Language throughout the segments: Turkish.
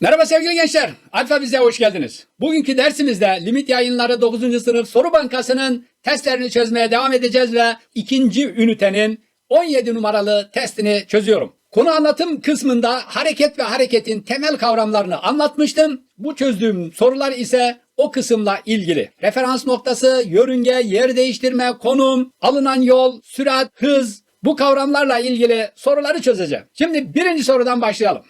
Merhaba sevgili gençler. Alfa Biz'e hoş geldiniz. Bugünkü dersimizde limit yayınları 9. sınıf soru bankasının testlerini çözmeye devam edeceğiz ve ikinci ünitenin 17 numaralı testini çözüyorum. Konu anlatım kısmında hareket ve hareketin temel kavramlarını anlatmıştım. Bu çözdüğüm sorular ise o kısımla ilgili. Referans noktası, yörünge, yer değiştirme, konum, alınan yol, sürat, hız bu kavramlarla ilgili soruları çözeceğim. Şimdi birinci sorudan başlayalım.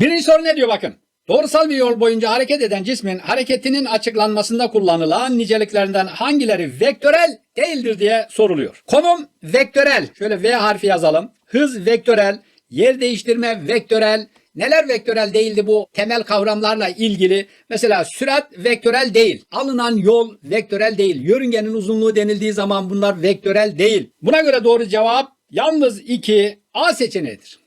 Birinci soru ne diyor bakın. Doğrusal bir yol boyunca hareket eden cismin hareketinin açıklanmasında kullanılan niceliklerinden hangileri vektörel değildir diye soruluyor. Konum vektörel. Şöyle V harfi yazalım. Hız vektörel. Yer değiştirme vektörel. Neler vektörel değildi bu temel kavramlarla ilgili? Mesela sürat vektörel değil. Alınan yol vektörel değil. Yörüngenin uzunluğu denildiği zaman bunlar vektörel değil. Buna göre doğru cevap yalnız 2 A seçeneğidir.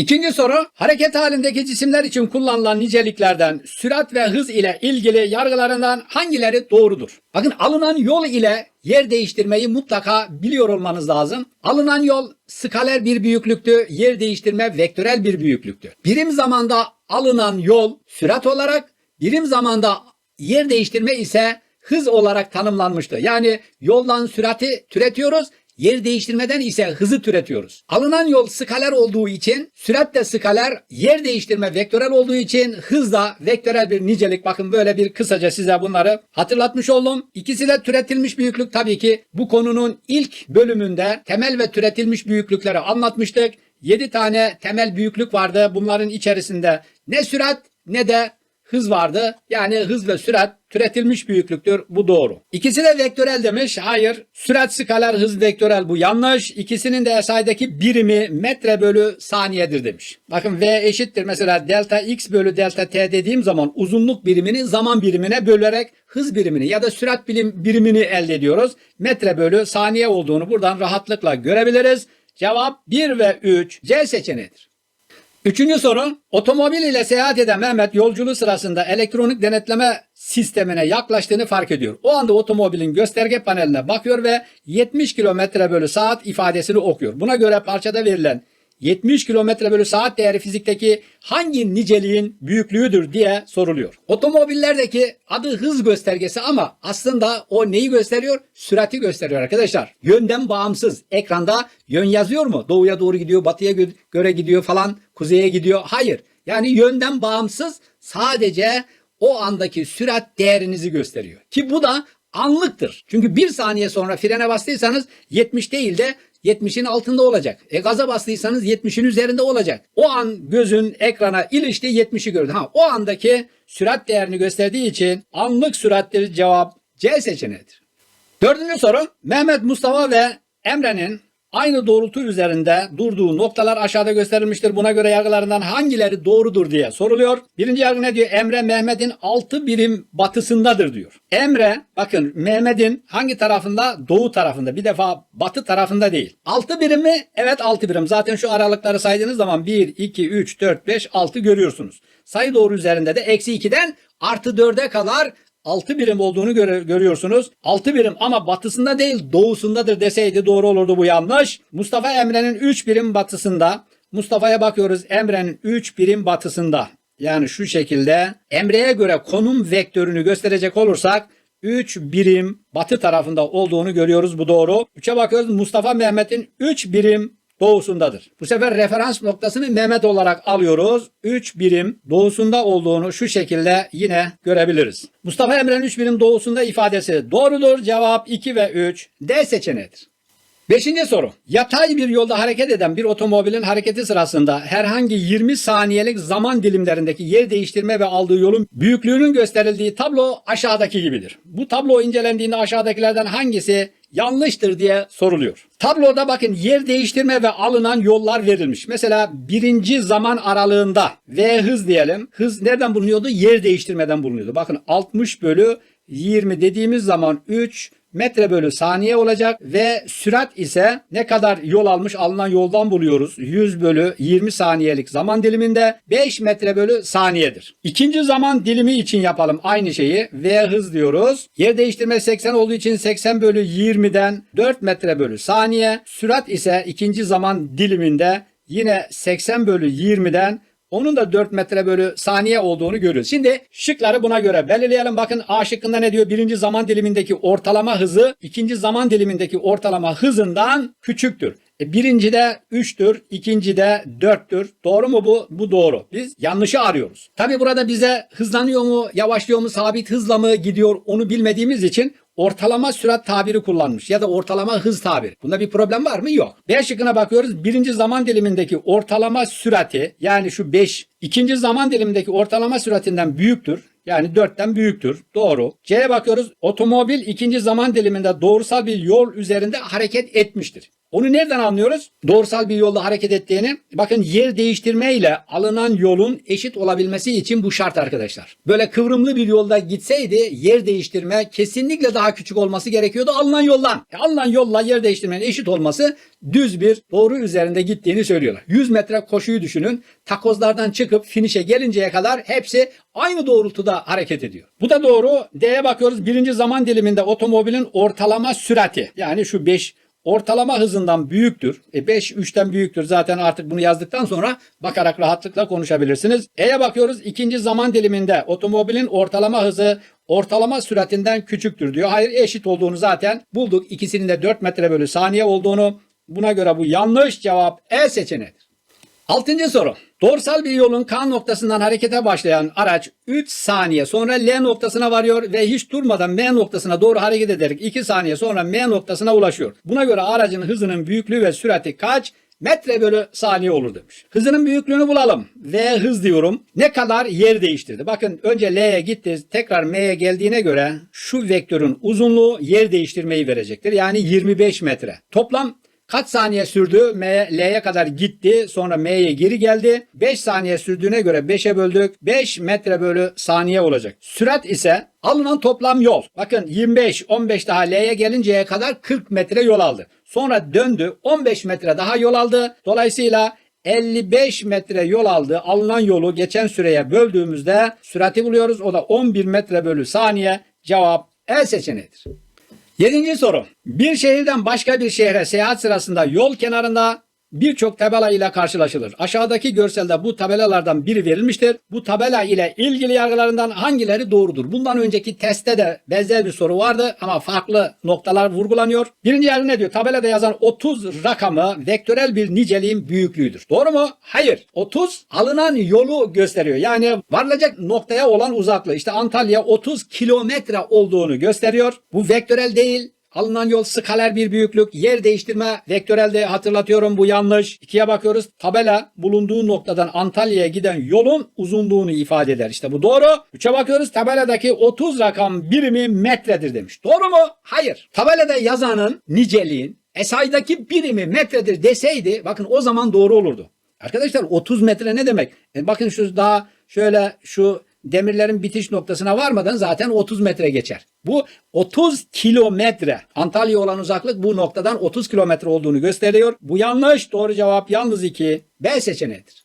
İkinci soru, hareket halindeki cisimler için kullanılan niceliklerden sürat ve hız ile ilgili yargılarından hangileri doğrudur? Bakın alınan yol ile yer değiştirmeyi mutlaka biliyor olmanız lazım. Alınan yol skaler bir büyüklüktü, yer değiştirme vektörel bir büyüklüktü. Birim zamanda alınan yol sürat olarak, birim zamanda yer değiştirme ise hız olarak tanımlanmıştı. Yani yoldan sürati türetiyoruz, Yer değiştirmeden ise hızı türetiyoruz. Alınan yol skaler olduğu için sürat de skaler, yer değiştirme vektörel olduğu için hız da vektörel bir nicelik. Bakın böyle bir kısaca size bunları hatırlatmış oldum. İkisi de türetilmiş büyüklük tabii ki bu konunun ilk bölümünde temel ve türetilmiş büyüklükleri anlatmıştık. 7 tane temel büyüklük vardı. Bunların içerisinde ne sürat ne de hız vardı. Yani hız ve sürat türetilmiş büyüklüktür. Bu doğru. İkisi de vektörel demiş. Hayır. Sürat skaler, hız vektörel bu yanlış. İkisinin de SI'deki birimi metre bölü saniyedir demiş. Bakın V eşittir. Mesela delta x bölü delta t dediğim zaman uzunluk birimini zaman birimine bölerek hız birimini ya da sürat birim birimini elde ediyoruz. Metre bölü saniye olduğunu buradan rahatlıkla görebiliriz. Cevap 1 ve 3 C seçeneğidir. Üçüncü soru. Otomobil ile seyahat eden Mehmet yolculuğu sırasında elektronik denetleme sistemine yaklaştığını fark ediyor. O anda otomobilin gösterge paneline bakıyor ve 70 km bölü saat ifadesini okuyor. Buna göre parçada verilen 70 km bölü saat değeri fizikteki hangi niceliğin büyüklüğüdür diye soruluyor. Otomobillerdeki adı hız göstergesi ama aslında o neyi gösteriyor? Sürati gösteriyor arkadaşlar. Yönden bağımsız. Ekranda yön yazıyor mu? Doğuya doğru gidiyor, batıya gö- göre gidiyor falan, kuzeye gidiyor. Hayır. Yani yönden bağımsız sadece o andaki sürat değerinizi gösteriyor. Ki bu da anlıktır. Çünkü bir saniye sonra frene bastıysanız 70 değil de 70'in altında olacak. E gaza bastıysanız 70'in üzerinde olacak. O an gözün ekrana ilişti 70'i gördü. Ha o andaki sürat değerini gösterdiği için anlık sürattir cevap C seçeneğidir. Dördüncü soru. Mehmet, Mustafa ve Emre'nin aynı doğrultu üzerinde durduğu noktalar aşağıda gösterilmiştir. Buna göre yargılarından hangileri doğrudur diye soruluyor. Birinci yargı ne diyor? Emre Mehmet'in 6 birim batısındadır diyor. Emre bakın Mehmet'in hangi tarafında? Doğu tarafında. Bir defa batı tarafında değil. 6 birim mi? Evet 6 birim. Zaten şu aralıkları saydığınız zaman 1, 2, 3, 4, 5, 6 görüyorsunuz. Sayı doğru üzerinde de eksi 2'den artı 4'e kadar 6 birim olduğunu göre- görüyorsunuz. 6 birim ama batısında değil doğusundadır deseydi doğru olurdu bu yanlış. Mustafa Emre'nin 3 birim batısında. Mustafa'ya bakıyoruz Emre'nin 3 birim batısında. Yani şu şekilde Emre'ye göre konum vektörünü gösterecek olursak 3 birim batı tarafında olduğunu görüyoruz bu doğru. 3'e bakıyoruz Mustafa Mehmet'in 3 birim doğusundadır. Bu sefer referans noktasını Mehmet olarak alıyoruz. 3 birim doğusunda olduğunu şu şekilde yine görebiliriz. Mustafa Emre'nin 3 birim doğusunda ifadesi doğrudur. Cevap 2 ve 3 D seçeneğidir. Beşinci soru. Yatay bir yolda hareket eden bir otomobilin hareketi sırasında herhangi 20 saniyelik zaman dilimlerindeki yer değiştirme ve aldığı yolun büyüklüğünün gösterildiği tablo aşağıdaki gibidir. Bu tablo incelendiğinde aşağıdakilerden hangisi yanlıştır diye soruluyor. Tabloda bakın yer değiştirme ve alınan yollar verilmiş. Mesela birinci zaman aralığında V hız diyelim. Hız nereden bulunuyordu? Yer değiştirmeden bulunuyordu. Bakın 60 bölü 20 dediğimiz zaman 3 metre bölü saniye olacak ve sürat ise ne kadar yol almış alınan yoldan buluyoruz. 100 bölü 20 saniyelik zaman diliminde 5 metre bölü saniyedir. İkinci zaman dilimi için yapalım aynı şeyi. V hız diyoruz. Yer değiştirme 80 olduğu için 80 bölü 20'den 4 metre bölü saniye. Sürat ise ikinci zaman diliminde yine 80 bölü 20'den Onun da 4 metre bölü saniye olduğunu görüyoruz. Şimdi şıkları buna göre belirleyelim. Bakın A şıkkında ne diyor? Birinci zaman dilimindeki ortalama hızı ikinci zaman dilimindeki ortalama hızından küçüktür. E, birinci de 3'tür, ikinci de 4'tür. Doğru mu bu? Bu doğru. Biz yanlışı arıyoruz. Tabi burada bize hızlanıyor mu, yavaşlıyor mu, sabit hızla mı gidiyor onu bilmediğimiz için ortalama sürat tabiri kullanmış ya da ortalama hız tabiri. Bunda bir problem var mı? Yok. B şıkkına bakıyoruz. Birinci zaman dilimindeki ortalama sürati yani şu 5 ikinci zaman dilimindeki ortalama süratinden büyüktür. Yani 4'ten büyüktür. Doğru. C'ye bakıyoruz. Otomobil ikinci zaman diliminde doğrusal bir yol üzerinde hareket etmiştir. Onu nereden anlıyoruz? Doğrusal bir yolda hareket ettiğini. Bakın yer değiştirme ile alınan yolun eşit olabilmesi için bu şart arkadaşlar. Böyle kıvrımlı bir yolda gitseydi yer değiştirme kesinlikle daha küçük olması gerekiyordu alınan yoldan. E, alınan yolla yer değiştirmenin eşit olması düz bir doğru üzerinde gittiğini söylüyorlar. 100 metre koşuyu düşünün. Takozlardan çıkıp finişe gelinceye kadar hepsi aynı doğrultuda hareket ediyor. Bu da doğru. D'ye bakıyoruz. Birinci zaman diliminde otomobilin ortalama sürati yani şu 5 ortalama hızından büyüktür. E 5 3'ten büyüktür. Zaten artık bunu yazdıktan sonra bakarak rahatlıkla konuşabilirsiniz. E'ye bakıyoruz. İkinci zaman diliminde otomobilin ortalama hızı ortalama süratinden küçüktür diyor. Hayır eşit olduğunu zaten bulduk. İkisinin de 4 metre bölü saniye olduğunu. Buna göre bu yanlış cevap E seçeneğidir. Altıncı soru. Doğrusal bir yolun K noktasından harekete başlayan araç 3 saniye sonra L noktasına varıyor ve hiç durmadan M noktasına doğru hareket ederek 2 saniye sonra M noktasına ulaşıyor. Buna göre aracın hızının büyüklüğü ve sürati kaç metre bölü saniye olur demiş. Hızının büyüklüğünü bulalım. V hız diyorum. Ne kadar yer değiştirdi? Bakın önce L'ye gitti tekrar M'ye geldiğine göre şu vektörün uzunluğu yer değiştirmeyi verecektir. Yani 25 metre. Toplam Kaç saniye sürdü? M, L'ye kadar gitti. Sonra M'ye geri geldi. 5 saniye sürdüğüne göre 5'e böldük. 5 metre bölü saniye olacak. Sürat ise alınan toplam yol. Bakın 25, 15 daha L'ye gelinceye kadar 40 metre yol aldı. Sonra döndü 15 metre daha yol aldı. Dolayısıyla 55 metre yol aldı. Alınan yolu geçen süreye böldüğümüzde sürati buluyoruz. O da 11 metre bölü saniye. Cevap E seçeneğidir. Yedinci soru. Bir şehirden başka bir şehre seyahat sırasında yol kenarında birçok tabela ile karşılaşılır. Aşağıdaki görselde bu tabelalardan biri verilmiştir. Bu tabela ile ilgili yargılarından hangileri doğrudur? Bundan önceki testte de benzer bir soru vardı ama farklı noktalar vurgulanıyor. Birinci yargı ne diyor? Tabelada yazan 30 rakamı vektörel bir niceliğin büyüklüğüdür. Doğru mu? Hayır. 30 alınan yolu gösteriyor. Yani varılacak noktaya olan uzaklığı. İşte Antalya 30 kilometre olduğunu gösteriyor. Bu vektörel değil. Alınan yol skaler bir büyüklük. Yer değiştirme vektörelde hatırlatıyorum bu yanlış. İkiye bakıyoruz. Tabela bulunduğu noktadan Antalya'ya giden yolun uzunluğunu ifade eder. İşte bu doğru. Üçe bakıyoruz. Tabeladaki 30 rakam birimi metredir demiş. Doğru mu? Hayır. Tabelada yazanın niceliğin esaydaki birimi metredir deseydi bakın o zaman doğru olurdu. Arkadaşlar 30 metre ne demek? E bakın şu daha şöyle şu demirlerin bitiş noktasına varmadan zaten 30 metre geçer. Bu 30 kilometre. Antalya olan uzaklık bu noktadan 30 kilometre olduğunu gösteriyor. Bu yanlış. Doğru cevap yalnız 2. B seçeneğidir.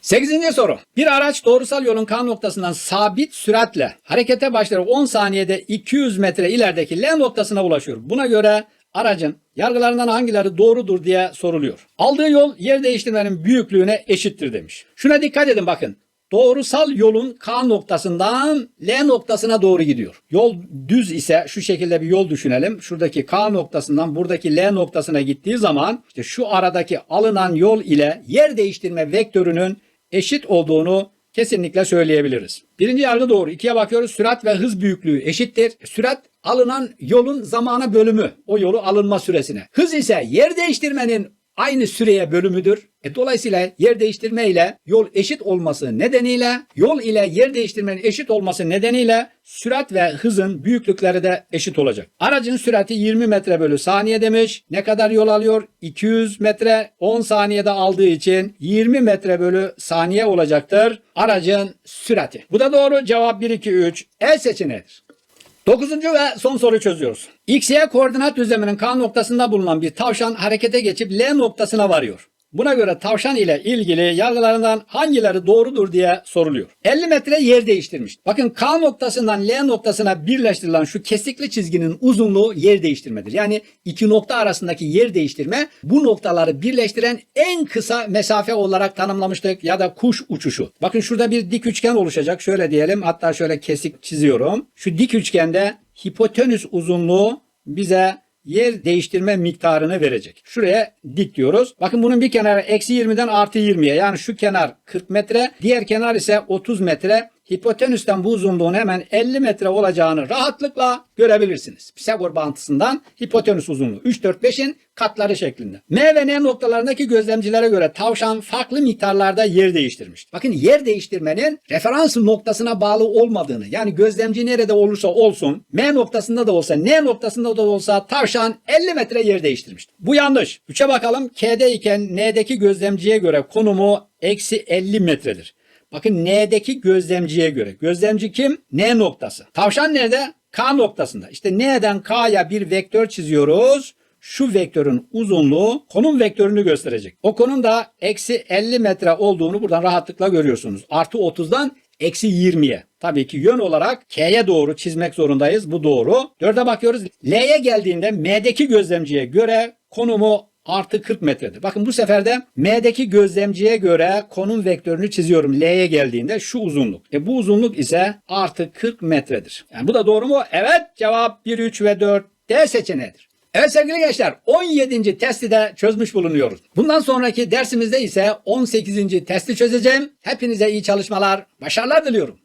8. soru. Bir araç doğrusal yolun K noktasından sabit süratle harekete başlar 10 saniyede 200 metre ilerideki L noktasına ulaşıyor. Buna göre aracın yargılarından hangileri doğrudur diye soruluyor. Aldığı yol yer değiştirmenin büyüklüğüne eşittir demiş. Şuna dikkat edin bakın. Doğrusal yolun K noktasından L noktasına doğru gidiyor. Yol düz ise şu şekilde bir yol düşünelim. Şuradaki K noktasından buradaki L noktasına gittiği zaman işte şu aradaki alınan yol ile yer değiştirme vektörünün eşit olduğunu kesinlikle söyleyebiliriz. Birinci yargı doğru. İkiye bakıyoruz. Sürat ve hız büyüklüğü eşittir. Sürat alınan yolun zamana bölümü. O yolu alınma süresine. Hız ise yer değiştirmenin aynı süreye bölümüdür. E, dolayısıyla yer değiştirme ile yol eşit olması nedeniyle yol ile yer değiştirmenin eşit olması nedeniyle sürat ve hızın büyüklükleri de eşit olacak. Aracın sürati 20 metre bölü saniye demiş. Ne kadar yol alıyor? 200 metre 10 saniyede aldığı için 20 metre bölü saniye olacaktır. Aracın sürati. Bu da doğru. Cevap 1, 2, 3. E seçeneğidir. Dokuzuncu ve son soruyu çözüyoruz. X, Y koordinat düzleminin K noktasında bulunan bir tavşan harekete geçip L noktasına varıyor. Buna göre tavşan ile ilgili yargılarından hangileri doğrudur diye soruluyor. 50 metre yer değiştirmiş. Bakın K noktasından L noktasına birleştirilen şu kesikli çizginin uzunluğu yer değiştirmedir. Yani iki nokta arasındaki yer değiştirme bu noktaları birleştiren en kısa mesafe olarak tanımlamıştık ya da kuş uçuşu. Bakın şurada bir dik üçgen oluşacak. Şöyle diyelim hatta şöyle kesik çiziyorum. Şu dik üçgende hipotenüs uzunluğu bize yer değiştirme miktarını verecek. Şuraya dik diyoruz. Bakın bunun bir kenarı eksi 20'den artı 20'ye. Yani şu kenar 40 metre. Diğer kenar ise 30 metre. Hipotenüsten bu uzunluğun hemen 50 metre olacağını rahatlıkla görebilirsiniz. Pisagor bağıntısından hipotenüs uzunluğu 3, 4, 5'in katları şeklinde. M ve N noktalarındaki gözlemcilere göre tavşan farklı miktarlarda yer değiştirmiş. Bakın yer değiştirmenin referans noktasına bağlı olmadığını yani gözlemci nerede olursa olsun M noktasında da olsa N noktasında da olsa tavşan 50 metre yer değiştirmiş. Bu yanlış. 3'e bakalım. K'de iken N'deki gözlemciye göre konumu eksi 50 metredir. Bakın N'deki gözlemciye göre. Gözlemci kim? N noktası. Tavşan nerede? K noktasında. İşte N'den K'ya bir vektör çiziyoruz. Şu vektörün uzunluğu konum vektörünü gösterecek. O konum da eksi 50 metre olduğunu buradan rahatlıkla görüyorsunuz. Artı 30'dan eksi 20'ye. Tabii ki yön olarak K'ye doğru çizmek zorundayız. Bu doğru. 4'e bakıyoruz. L'ye geldiğinde M'deki gözlemciye göre konumu artı 40 metredir. Bakın bu sefer de M'deki gözlemciye göre konum vektörünü çiziyorum. L'ye geldiğinde şu uzunluk. E bu uzunluk ise artı 40 metredir. Yani bu da doğru mu? Evet. Cevap 1, 3 ve 4 D seçeneğidir. Evet sevgili gençler 17. testi de çözmüş bulunuyoruz. Bundan sonraki dersimizde ise 18. testi çözeceğim. Hepinize iyi çalışmalar, başarılar diliyorum.